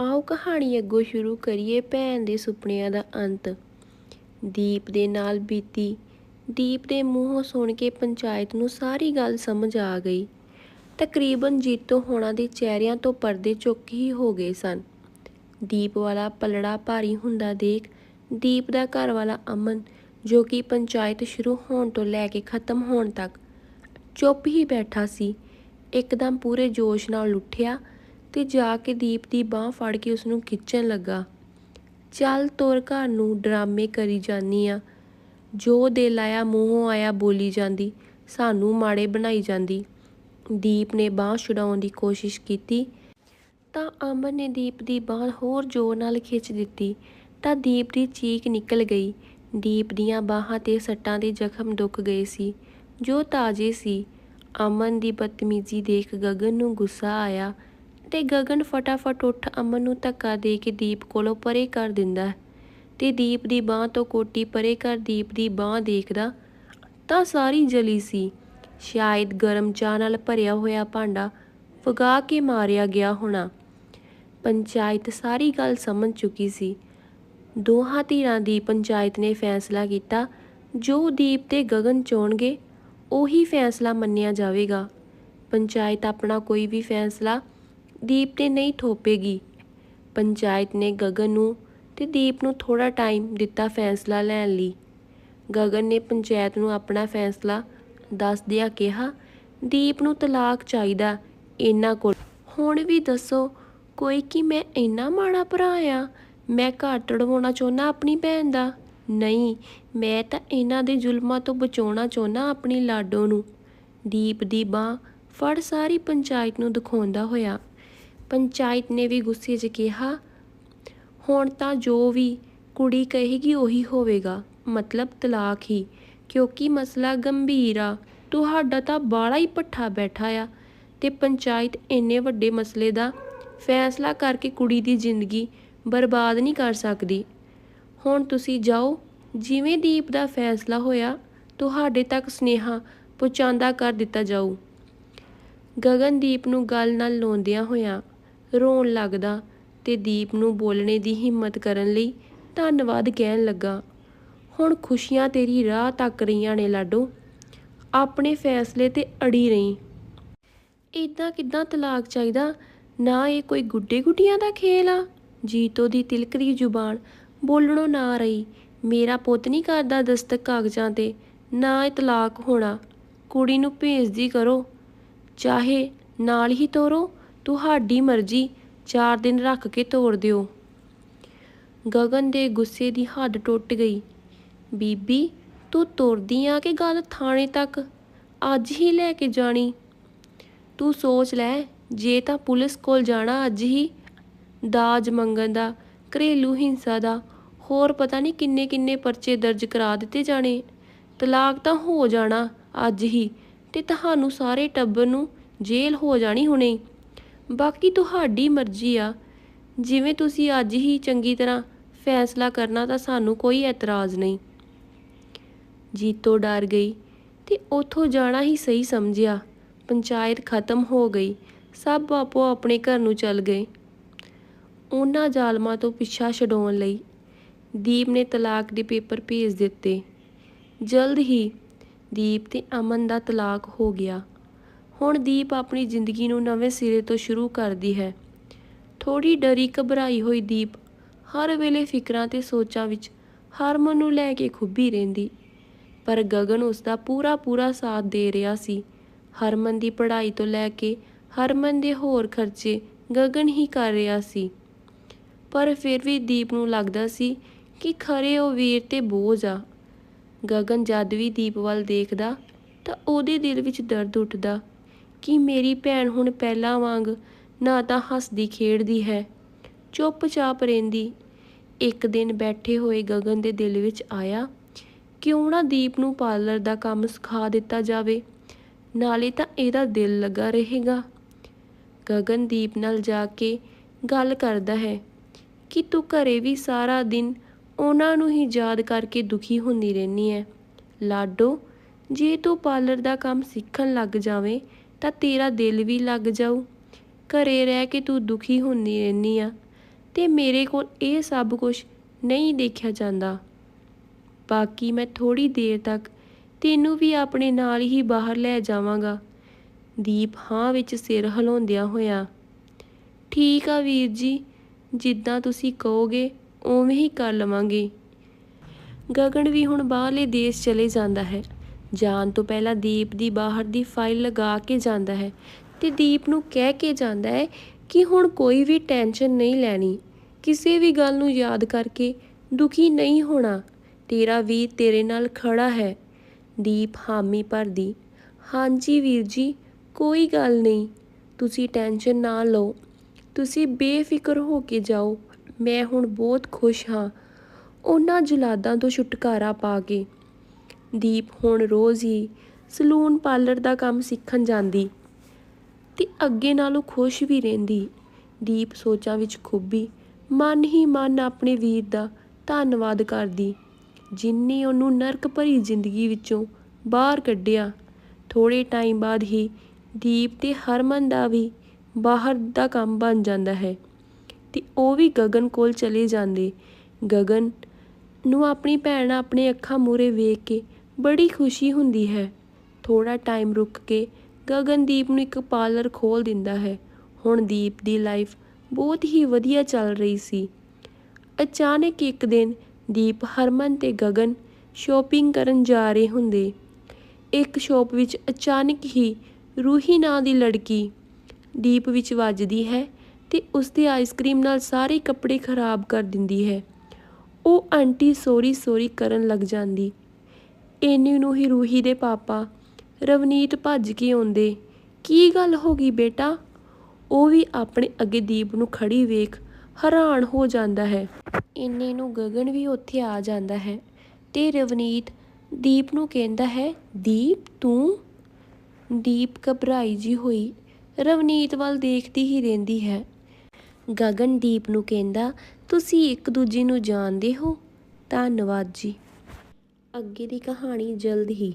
ਆਓ ਕਹਾਣੀ ਅੱਗੋਂ ਸ਼ੁਰੂ ਕਰੀਏ ਭੈਣ ਦੇ ਸੁਪਨਿਆਂ ਦਾ ਅੰਤ। ਦੀਪ ਦੇ ਨਾਲ ਬੀਤੀ। ਦੀਪ ਦੇ ਮੂੰਹੋਂ ਸੁਣ ਕੇ ਪੰਚਾਇਤ ਨੂੰ ਸਾਰੀ ਗੱਲ ਸਮਝ ਆ ਗਈ। ਤਕਰੀਬਨ ਜੀਤੋ ਹੋਣਾ ਦੇ ਚਿਹਰਿਆਂ ਤੋਂ ਪਰਦੇ ਚੁੱਕ ਹੀ ਹੋ ਗਏ ਸਨ। ਦੀਪ ਵਾਲਾ ਪਲੜਾ ਭਾਰੀ ਹੁੰਦਾ ਦੇਖ ਦੀਪ ਦਾ ਘਰ ਵਾਲਾ ਅਮਨ, ਜੋ ਕਿ ਪੰਚਾਇਤ ਸ਼ੁਰੂ ਹੋਣ ਤੋਂ ਲੈ ਕੇ ਖਤਮ ਹੋਣ ਤੱਕ ਚੁੱਪ ਹੀ ਬੈਠਾ ਸੀ, ਇੱਕਦਮ ਪੂਰੇ ਜੋਸ਼ ਨਾਲ ਉੱਠਿਆ ਤੇ ਜਾ ਕੇ ਦੀਪ ਦੀ ਬਾਹ ਫੜ ਕੇ ਉਸ ਨੂੰ ਖਿੱਚਣ ਲੱਗਾ। ਚੱਲ ਤੁਰ ਘਰ ਨੂੰ, ਡਰਾਮੇ ਕਰੀ ਜਾਨੀ ਆ। ਜੋ ਦਿਲ ਆਇਆ ਮੂੰਹੋਂ ਆਇਆ ਬੋਲੀ ਜਾਂਦੀ, ਸਾਨੂੰ ਮਾੜੇ ਬਣਾਈ ਜਾਂਦੀ। ਦੀਪ ਨੇ ਬਾਹ ਛੁਡਾਉਣ ਦੀ ਕੋਸ਼ਿਸ਼ ਕੀਤੀ। ਤਾਂ ਅਮਨ ਨੇ ਦੀਪ ਦੀ ਬਾਹ ਹੋਰ ਜ਼ੋਰ ਨਾਲ ਖਿੱਚ ਦਿੱਤੀ। ਤਾਂ ਦੀਪ ਦੀ ਚੀਕ ਨਿਕਲ ਗਈ। ਦੀਪ ਦੀਆਂ ਬਾਹਾਂ ਤੇ ਸੱਟਾਂ ਦੇ ਜ਼ਖਮ ਦੁੱਖ ਗਏ ਸੀ। ਜੋ ਤਾਜ਼ੇ ਸੀ। ਅਮਨ ਦੀ ਬਦਤਮੀਜ਼ੀ ਦੇਖ ਗਗਨ ਨੂੰ ਗੁੱਸਾ ਆਇਆ। ਤੇ ਗਗਨ ਫਟਾਫਟ ਉੱਠ ਅਮਨ ਨੂੰ ਧੱਕਾ ਦੇ ਕੇ ਦੀਪ ਕੋਲੋਂ ਪਰੇ ਕਰ ਦਿੰਦਾ ਹੈ ਤੇ ਦੀਪ ਦੀ ਬਾਹ ਤੋਂ ਕੋਟੀ ਪਰੇ ਕਰ ਦੀਪ ਦੀ ਬਾਹ ਦੇਖਦਾ ਤਾਂ ਸਾਰੀ ਜਲੀ ਸੀ। ਸ਼ਾਇਦ ਗਰਮ ਚਾਹ ਨਾਲ ਭਰਿਆ ਹੋਇਆ ਭਾਂਡਾ ਫਗਾ ਕੇ ਮਾਰਿਆ ਗਿਆ ਹੋਣਾ। ਪੰਚਾਇਤ ਸਾਰੀ ਗੱਲ ਸਮਝ ਚੁੱਕੀ ਸੀ। ਦੋਹਾਂ ਧਿਰਾਂ ਦੀ ਪੰਚਾਇਤ ਨੇ ਫੈਸਲਾ ਕੀਤਾ, ਜੋ ਦੀਪ ਤੇ ਗਗਨ ਚੋਣਗੇ ਉਹੀ ਫੈਸਲਾ ਮੰਨਿਆ ਜਾਵੇਗਾ। ਪੰਚਾਇਤ ਆਪਣਾ ਕੋਈ ਵੀ ਫੈਸਲਾ ਦੀਪ ਤੇ ਨਹੀਂ ਥੋਪੇਗੀ। ਪੰਚਾਇਤ ਨੇ ਗਗਨ ਨੂੰ ਤੇ ਦੀਪ ਨੂੰ ਥੋੜਾ ਟਾਈਮ ਦਿੱਤਾ ਫੈਸਲਾ ਲੈਣ ਲਈ। ਗਗਨ ਨੇ ਪੰਚਾਇਤ ਨੂੰ ਆਪਣਾ ਫੈਸਲਾ ਦੱਸਦਿਆਂ ਕਿਹਾ, ਦੀਪ ਨੂੰ ਤਲਾਕ ਚਾਹੀਦਾ ਇਹਨਾਂ ਕੋਲ। ਹੁਣ ਵੀ ਦੱਸੋ, ਕੋਈ ਕਿ ਮੈਂ ਇੰਨਾ ਮਾੜਾ ਭਰਾ ਆ? ਮੈਂ ਘਰ ਤੜਵਾਉਣਾ ਚਾਹੁੰਦਾ ਆਪਣੀ ਭੈਣ ਦਾ? ਨਹੀਂ, ਮੈਂ ਤਾਂ ਇਹਨਾਂ ਦੇ ਜ਼ੁਲਮਾਂ ਤੋਂ ਬਚਾਉਣਾ ਚਾਹੁੰਦਾ ਆਪਣੀ ਲਾਡੋ ਨੂੰ। ਦੀਪ ਦੀ ਬਾਹ ਫੜ ਸਾਰੀ ਪੰਚਾਇਤ ਨੂੰ ਦਿਖਾਉਂਦਾ ਹੋਇਆ। ਪੰਚਾਇਤ ਨੇ ਵੀ ਗੁੱਸੇ 'ਚ ਕਿਹਾ, ਹੁਣ ਤਾਂ ਜੋ ਵੀ ਕੁੜੀ ਕਹੇਗੀ ਉਹੀ ਹੋਵੇਗਾ। ਮਤਲਬ ਤਲਾਕ ਹੀ, ਕਿਉਂਕਿ ਮਸਲਾ ਗੰਭੀਰ ਆ। ਤੁਹਾਡਾ ਤਾਂ ਬਾਲਾ ਹੀ ਪੱਠਾ ਬੈਠਾ ਆ ਤੇ ਪੰਚਾਇਤ ਇੰਨੇ ਵੱਡੇ ਮਸਲੇ ਦਾ ਫੈਸਲਾ ਕਰਕੇ ਕੁੜੀ ਦੀ ਜ਼ਿੰਦਗੀ ਬਰਬਾਦ ਨਹੀਂ ਕਰ ਸਕਦੀ। ਹੁਣ ਤੁਸੀਂ ਜਾਓ, ਜਿਵੇਂ ਦੀਪ ਦਾ ਫੈਸਲਾ ਹੋਇਆ, ਤੁਹਾਡੇ ਤੱਕ ਸਨੇਹਾ ਪਹੁੰਚਾਉਂਦਾ ਕਰ ਦਿੱਤਾ ਜਾਊ। ਗਗਨਦੀਪ ਨੂੰ ਗੱਲ ਨਾਲ ਲਾਉਂਦਿਆਂ ਹੋਇਆਂ ਰੋਣ ਲੱਗਦਾ ਤੇ ਦੀਪ ਨੂੰ ਬੋਲਣੇ ਦੀ ਹਿੰਮਤ ਕਰਨ ਲਈ ਧੰਨਵਾਦ ਕਹਿਣ ਲੱਗਾ। ਹੁਣ ਖੁਸ਼ੀਆਂ ਤੇਰੀ ਰਾਹ ਤੱਕ ਰਹੀਆਂ ਨੇ, ਲਾਡੋ। ਆਪਣੇ ਫੈਸਲੇ ਤੇ ਅੜੀ ਰਹੀ। ਇਦਾਂ ਕਿਦਾਂ ਤਲਾਕ ਚਾਹੀਦਾ? ਨਾ ਇਹ ਕੋਈ ਗੁੱਡੇ ਗੁੱਡੀਆਂ ਦਾ ਖੇਲ ਆ? ਜੀਤੋ ਦੀ ਤਿਲਕਰੀ ਜ਼ੁਬਾਨ ਬੋਲਣੋਂ ਨਾ ਰਹੀ। ਮੇਰਾ ਪੁੱਤ ਨਹੀਂ ਕਰਦਾ ਦਸਤਕ ਕਾਗਜ਼ਾਂ ਤੇ, ਨਾ ਇਹ ਤਲਾਕ ਹੋਣਾ। ਕੁੜੀ ਨੂੰ ਭੇਜਦੀ ਕਰੋ। ਚਾਹੇ ਨਾਲ ਹੀ ਤੋਰੋ ਤੁਹਾਡੀ ਮਰਜ਼ੀ, ਚਾਰ ਦਿਨ ਰੱਖ ਕੇ ਤੋੜ ਦਿਓ। ਗਗਨ ਦੇ ਗੁੱਸੇ ਦੀ ਹੱਦ ਟੁੱਟ ਗਈ। ਬੀਬੀ, ਤੂੰ ਤੁਰਦੀ ਆ ਕਿ ਗੱਲ ਥਾਣੇ ਤੱਕ? ਅੱਜ ਹੀ ਲੈ ਕੇ ਜਾਣੀ। ਤੂੰ ਸੋਚ ਲੈ, ਜੇ ਤਾਂ ਪੁਲਿਸ ਕੋਲ ਜਾਣਾ ਅੱਜ ਹੀ। ਦਾਜ ਮੰਗਣ ਦਾ, ਘਰੇਲੂ ਹਿੰਸਾ ਦਾ, ਹੋਰ ਪਤਾ ਨਹੀਂ ਕਿੰਨੇ ਕਿੰਨੇ ਪਰਚੇ ਦਰਜ ਕਰਾ ਦਿੱਤੇ ਜਾਣੇ। ਤਲਾਕ ਤਾਂ ਹੋ ਜਾਣਾ ਅੱਜ ਹੀ ਤੇ ਤੁਹਾਨੂੰ ਸਾਰੇ ਟੱਬਰ ਨੂੰ ਜੇਲ੍ਹ ਹੋ ਜਾਣੀ ਹੁਣੇ। ਬਾਕੀ ਤੁਹਾਡੀ ਮਰਜ਼ੀ ਆ। ਜਿਵੇਂ ਤੁਸੀਂ ਅੱਜ ਹੀ ਚੰਗੀ ਤਰ੍ਹਾਂ ਫੈਸਲਾ ਕਰਨਾ ਤਾਂ ਸਾਨੂੰ ਕੋਈ ਐਤਰਾਜ਼ ਨਹੀਂ। ਜੀਤੋ ਡਰ ਗਈ ਤੇ ਉੱਥੋਂ ਜਾਣਾ ਹੀ ਸਹੀ ਸਮਝਿਆ। ਪੰਚਾਇਤ ਖਤਮ ਹੋ ਗਈ। ਸਭ ਆਪੋ ਆਪਣੇ ਘਰ ਨੂੰ ਚੱਲ ਗਏ। ਉਹਨਾਂ ਜ਼ਾਲਮਾਂ ਤੋਂ ਪਿੱਛਾ ਛਡਾਉਣ ਲਈ ਦੀਪ ਨੇ ਤਲਾਕ ਦੇ ਪੇਪਰ ਭੇਜ ਦਿੱਤੇ। ਜਲਦ ਹੀ ਦੀਪ ਤੇ ਅਮਨ ਦਾ ਤਲਾਕ ਹੋ ਗਿਆ। ਹੁਣ ਦੀਪ ਆਪਣੀ ਜ਼ਿੰਦਗੀ ਨੂੰ ਨਵੇਂ ਸਿਰੇ ਤੋਂ ਸ਼ੁਰੂ ਕਰਦੀ ਹੈ। ਥੋੜੀ ਡਰੀ ਘਬਰਾਈ ਹੋਈ ਦੀਪ ਹਰ ਵੇਲੇ ਫਿਕਰਾਂ ਤੇ ਸੋਚਾਂ ਵਿੱਚ ਹਰਮਨ ਨੂੰ ਲੈ ਕੇ ਖੁੱਬੀ ਰਹਿੰਦੀ। ਪਰ ਗਗਨ ਉਸ ਦਾ ਪੂਰਾ ਪੂਰਾ ਸਾਥ ਦੇ ਰਿਹਾ ਸੀ। ਹਰਮਨ ਦੀ ਪੜ੍ਹਾਈ ਤੋਂ ਲੈ ਕੇ ਹਰਮਨ ਦੇ ਹੋਰ ਖਰਚੇ ਗਗਨ ਹੀ ਕਰ ਰਿਹਾ ਸੀ। ਪਰ ਫਿਰ ਵੀ ਦੀਪ ਨੂੰ ਲੱਗਦਾ ਸੀ ਕਿ ਖਰੇ ਉਹ ਵੀਰ ਤੇ ਬੋਝ ਆ। ਗਗਨ ਜਦ ਵੀ ਦੀਪ ਵੱਲ ਦੇਖਦਾ ਤਾਂ ਉਹਦੇ ਦਿਲ ਵਿੱਚ ਦਰਦ ਉੱਠਦਾ। ਕਿ ਮੇਰੀ ਭੈਣ ਹੁਣ ਪਹਿਲਾਂ ਵਾਂਗ ਨਾ ਤਾਂ ਹੱਸਦੀ ਖੇਡਦੀ ਹੈ, ਚੁੱਪਚਾਪ ਰਹਿੰਦੀ। ਇੱਕ ਦਿਨ ਬੈਠੇ ਹੋਏ ਗਗਨ ਦੇ ਦਿਲ ਵਿੱਚ ਆਇਆ, ਕਿਉਂ ਨਾ ਦੀਪ ਨੂੰ ਪਾਰਲਰ ਦਾ ਕੰਮ ਸਿਖਾ ਦਿੱਤਾ ਜਾਵੇ, ਨਾਲੇ ਤਾਂ ਇਹਦਾ ਦਿਲ ਲੱਗਾ ਰਹੇਗਾ। ਗਗਨ ਦੀਪ ਨਾਲ ਜਾ ਕੇ ਗੱਲ ਕਰਦਾ ਹੈ ਕਿ ਤੂੰ ਘਰੇ ਵੀ ਸਾਰਾ ਦਿਨ ਉਹਨਾਂ ਨੂੰ ਹੀ ਯਾਦ ਕਰਕੇ ਦੁਖੀ ਹੁੰਦੀ ਰਹਿੰਦੀ ਹੈ। ਲਾਡੋ, ਜੇ ਤੂੰ ਪਾਰਲਰ ਦਾ ਕੰਮ ਸਿੱਖਣ ਲੱਗ ਜਾਵੇਂ ਤਾਂ ਤੇਰਾ ਦਿਲ ਵੀ ਲੱਗ ਜਾਊ। ਘਰੇ ਰਹਿ ਕੇ ਤੂੰ ਦੁਖੀ ਹੁੰਦੀ ਰਹਿੰਦੀ ਆ। ਤੇ ਮੇਰੇ ਕੋਲ ਇਹ ਸਭ ਕੁਝ ਨਹੀਂ ਦੇਖਿਆ ਜਾਂਦਾ। ਬਾਕੀ ਮੈਂ ਥੋੜੀ ਦੇਰ ਤੱਕ ਤੈਨੂੰ ਵੀ ਆਪਣੇ ਨਾਲ ਹੀ ਬਾਹਰ ਲੈ ਜਾਵਾਂਗਾ। ਦੀਪ ਹਾਂ ਵਿੱਚ ਸਿਰ ਹਿਲਾਉਂਦਿਆਂ ਹੋਇਆ, ਠੀਕ ਆ ਵੀਰ ਜੀ, ਜਿੱਦਾਂ ਤੁਸੀਂ ਕਹੋਗੇ, ਉਵੇਂ ਹੀ ਕਰ ਲਵਾਂਗੇ। ਗਗਨ ਵੀ ਹੁਣ ਬਾਹਰਲੇ ਦੇਸ਼ ਚਲੇ ਜਾਂਦਾ ਹੈ। ਜਾਣ ਤੋਂ ਪਹਿਲਾਂ ਦੀਪ ਦੀ ਬਾਹਰ ਦੀ ਫਾਈਲ ਲਗਾ ਕੇ ਜਾਂਦਾ ਹੈ ਤੇ ਦੀਪ ਨੂੰ ਕਹਿ ਕੇ ਜਾਂਦਾ ਹੈ ਕਿ ਹੁਣ ਕੋਈ ਵੀ ਟੈਨਸ਼ਨ ਨਹੀਂ ਲੈਣੀ, ਕਿਸੇ ਵੀ ਗੱਲ ਨੂੰ ਯਾਦ ਕਰਕੇ ਦੁਖੀ ਨਹੀਂ ਹੋਣਾ, ਤੇਰਾ ਵੀਰ ਤੇਰੇ ਨਾਲ ਖੜਾ ਹੈ। ਦੀਪ ਹਾਮੀ ਭਰਦੀ, ਹਾਂਜੀ ਵੀਰ ਜੀ, ਕੋਈ ਗੱਲ ਨਹੀਂ, ਤੁਸੀਂ ਟੈਨਸ਼ਨ ਨਾ ਲਓ, ਤੁਸੀਂ ਬੇਫਿਕਰ ਹੋ ਕੇ ਜਾਓ, ਮੈਂ ਹੁਣ ਬਹੁਤ ਖੁਸ਼ ਹਾਂ। ਉਹਨਾਂ ਜੁਲਾਦਾਂ ਤੋਂ ਛੁਟਕਾਰਾ ਪਾ ਕੇ ਦੀਪ ਹੁਣ ਰੋਜ਼ ਹੀ ਸਲੂਨ ਪਾਰਲਰ ਦਾ ਕੰਮ ਸਿੱਖਣ ਜਾਂਦੀ ਤੇ ਅੱਗੇ ਨਾਲੋਂ ਖੁਸ਼ ਵੀ ਰਹਿੰਦੀ। ਦੀਪ ਸੋਚਾਂ ਵਿੱਚ ਖੁੱਬੀ, ਮਨ ਹੀ ਮਨ ਆਪਣੇ ਵੀਰ ਦਾ ਧੰਨਵਾਦ ਕਰਦੀ। ਜਿਨਨੇ ਉਹਨੂੰ ਨਰਕ ਭਰੀ ਜ਼ਿੰਦਗੀ ਵਿੱਚੋਂ ਬਾਹਰ ਕੱਢਿਆ ਥੋੜੇ ਟਾਈਮ ਬਾਅਦ ਹੀ ਦੀਪ ਤੇ ਹਰਮਨ ਦਾ ਵੀ ਬਾਹਰ ਦਾ ਕੰਮ ਬਣ ਜਾਂਦਾ ਹੈ ਤੇ ਉਹ ਵੀ ਗਗਨ ਕੋਲ ਚਲੇ ਜਾਂਦੇ। ਗਗਨ ਨੂੰ ਆਪਣੀ ਭੈਣ ਆਪਣੇ ਅੱਖਾਂ ਮੂਰੇ ਵੇਖ ਕੇ ਬੜੀ ਖੁਸ਼ੀ ਹੁੰਦੀ ਹੈ। ਥੋੜਾ ਟਾਈਮ ਰੁਕ ਕੇ ਗਗਨ ਦੀਪ ਨੂੰ ਇੱਕ ਪਾਰਲਰ ਖੋਲ ਦਿੰਦਾ ਹੈ। ਹੁਣ ਦੀਪ ਦੀ ਲਾਈਫ ਬਹੁਤ ਹੀ ਵਧੀਆ ਚੱਲ ਰਹੀ ਸੀ। ਅਚਾਨਕ ਇੱਕ ਦਿਨ ਦੀਪ, ਹਰਮਨ ਤੇ ਗਗਨ ਸ਼ਾਪਿੰਗ ਕਰਨ ਜਾ ਰਹੇ ਹੁੰਦੇ। ਇੱਕ ਸ਼ਾਪ ਵਿੱਚ ਅਚਾਨਕ ਹੀ ਰੂਹੀ ਨਾਂ ਦੀ ਲੜਕੀ ਦੀਪ ਵਿੱਚ ਵੱਜਦੀ ਹੈ ਤੇ ਉਸਦੇ ਆਈਸਕ੍ਰੀਮ ਨਾਲ ਸਾਰੇ ਕੱਪੜੇ ਖਰਾਬ ਕਰ ਦਿੰਦੀ ਹੈ। ਉਹ ਆਂਟੀ ਸੋਰੀ ਸੋਰੀ ਕਰਨ ਲੱਗ ਜਾਂਦੀ। ਇੰਨੇ ਨੂੰ ਹੀ ਰੂਹੀ ਦੇ ਪਾਪਾ। ਰਵਨੀਤ ਭੱਜ ਕੇ ਆਉਂਦੇ, ਕੀ ਗੱਲ ਹੋ ਗਈ ਬੇਟਾ? ਉਹ ਵੀ ਆਪਣੇ ਅੱਗੇ ਦੀਪ ਨੂੰ ਖੜੀ ਵੇਖ ਹੈਰਾਨ ਹੋ ਜਾਂਦਾ ਹੈ। ਇੰਨੇ ਨੂੰ ਗਗਨ ਵੀ ਉੱਥੇ ਆ ਜਾਂਦਾ ਹੈ ਤੇ ਰਵਨੀਤ ਦੀਪ ਨੂੰ ਕਹਿੰਦਾ ਹੈ, ਦੀਪ, ਤੂੰ? ਦੀਪ ਘਬਰਾਈ ਜੀ ਹੋਈ, ਰਵਨੀਤ ਵੱਲ ਦੇਖਦੀ ਹੀ ਰਹਿੰਦੀ ਹੈ। ਗਗਨ ਦੀਪ ਨੂੰ ਕਹਿੰਦਾ, ਤੁਸੀਂ ਇੱਕ ਦੂਜੇ ਨੂੰ ਜਾਣਦੇ ਹੋ? ਧੰਨਵਾਦ ਜੀ। ਅੱਗੇ ਦੀ ਕਹਾਣੀ ਜਲਦ ਹੀ